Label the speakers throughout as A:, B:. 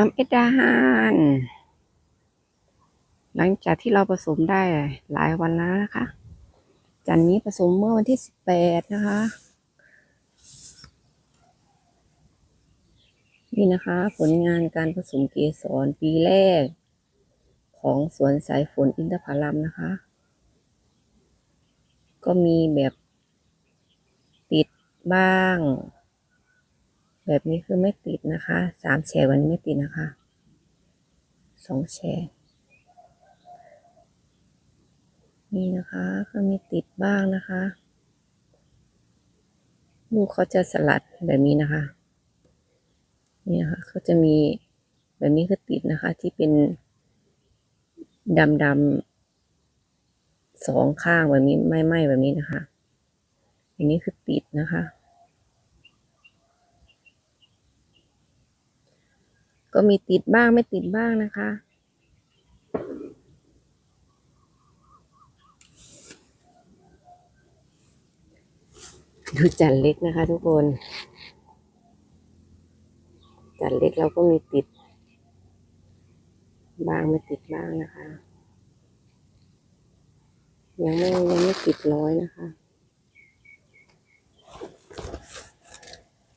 A: อัมเอดาฮานหลังจากที่เราผสมได้หลายวันแล้วนะคะ จันนี้ผสมเมื่อวันที่สิบแปดนะคะ นี่นะคะ ผลงานการผสมเกสรปีแรก ของสวนสายฝนอินทผลัมนะคะ ก็มีแบบติดบ้าง แบบนี้คือไม่ติดนะคะสามแฉกวันนี้ไม่ติดนะคะสองแฉกนี่นะคะก็มีติดบ้างนะคะ ลูกเขาจะสลัดแบบนี้นะคะ นี่นะคะเขาจะมีแบบนี้คือติดนะคะ ที่เป็นดำดำสองข้างแบบนี้ไม่ไหม้แบบนี้นะคะ อันนี้คือติดนะคะ ก็มีติดบ้างไม่ติดบ้างนะคะ ดูจันเล็กนะคะทุกคน จันเล็กเราก็มีติด บ้างไม่ติดบ้างนะคะ ยังไม่ยังไม่ติดร้อยนะคะ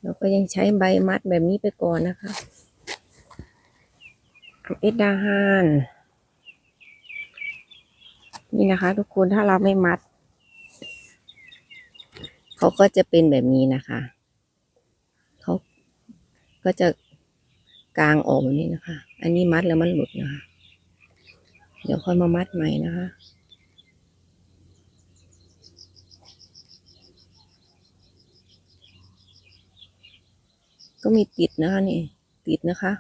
A: เราก็ยังใช้ใบมัดแบบนี้ไปก่อนนะคะ อ็ดดาฮานนี่นะคะ ทุกคนถ้าเราไม่มัด เขาก็จะเป็นแบบนี้นะคะเขาก็จะกลางออกแบบนี้นะคะ อันนี้มัดแล้วมันหลุดนะคะ เดี๋ยวค่อยมามัดใหม่นะคะก็มีติดนะคะนี่ ติดนะคะ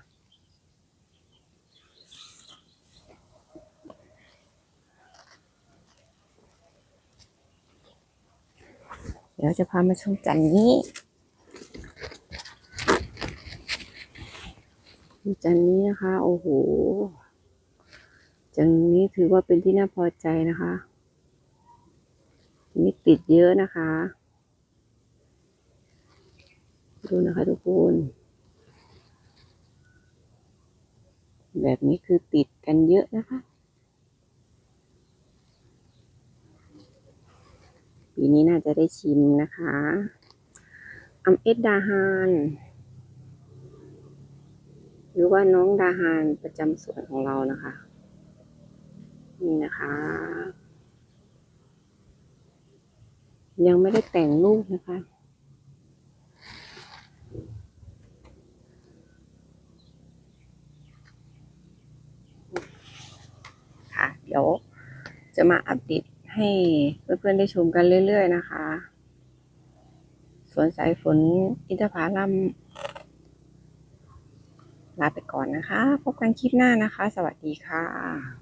A: ดี๋ยวจะพามาชมจันนี้จันนี้นะคะ โอ้โหจันนี้ถือว่าเป็นที่น่าพอใจนะคะมีติดเยอะนะคะ ดูนะคะทุกคนแบบนี้คือติดกันเยอะนะคะ ปีนี้น่าจะได้ชิมนะคะอัมเอ็ดดาฮาน หรือว่าน้องดาฮานประจำสวนของเรานะคะ นี่นะคะ ยังไม่ได้แต่งลูกนะคะค่ะเดี๋ยวจะมาอัปเดต ให้เพื่อนๆได้ชมกันเรื่อยๆนะคะ สวนสายฝนอินทผลัมลาไปก่อนนะคะ พบกันคลิปหน้านะคะ สวัสดีค่ะ